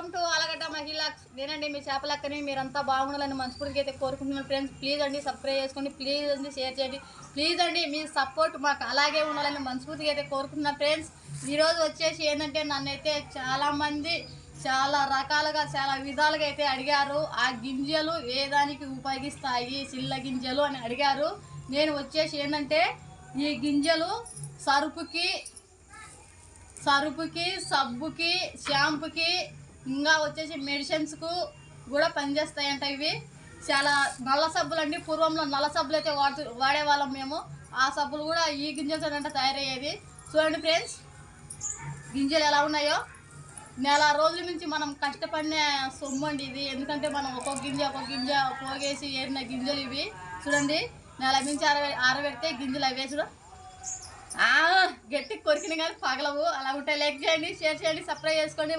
Welcome to Allagadda మహిళ నేనండి మీ చేపలక్కని మీరంతా బాగుండాలని మనస్ఫూర్తిగా అయితే కోరుకుంటున్నాను ఫ్రెండ్స్ ప్లీజ్ అండి సబ్స్క్రైబ్ చేసుకోండి. ప్లీజ్ అండి షేర్ చేయండి. ప్లీజ్ అండి మీ సపోర్ట్ మాకు అలాగే ఉండాలని మనస్ఫూర్తిగా అయితే కోరుకుంటున్నాను ఫ్రెండ్స్ ఈరోజు వచ్చేసి ఏంటంటే నన్నైతే చాలామంది చాలా రకాలుగా చాలా విధాలుగా అయితే అడిగారు. ఆ గింజలు ఏ దానికి ఉపయోగిస్తాయి చిల్ల గింజలు అని అడిగారు. నేను వచ్చేసి ఏంటంటే ఈ గింజలు సరుపుకి సరుపుకి సబ్బుకి షాంపుకి ఇంకా వచ్చేసి మెడిసిన్స్కు కూడా పనిచేస్తాయంట ఇవి. చాలా నల్ల సబ్బులు అండి పూర్వంలో నల్ల సబ్బులు అయితే వాడుతూ వాడేవాళ్ళం మేము. ఆ సబ్బులు కూడా ఈ గింజలతో అంటే తయారయ్యేది చూడండి ఫ్రెండ్స్. గింజలు ఎలా ఉన్నాయో. నెల రోజుల నుంచి మనం కష్టపడిన సొమ్ము అండి ఇది. ఎందుకంటే మనం ఒక్కొక్క గింజ ఒక్కొక్క గింజ పోగేసి ఏరిన గింజలు ఇవి. చూడండి. నెల మించి ఆర ఆరబెడితే గింజలు అవే చూడు. గట్టి కొరికిన కానీ పగలవు. అలా ఉంటే లైక్ చేయండి షేర్ చేయండి సబ్స్క్రైబ్ చేసుకోండి.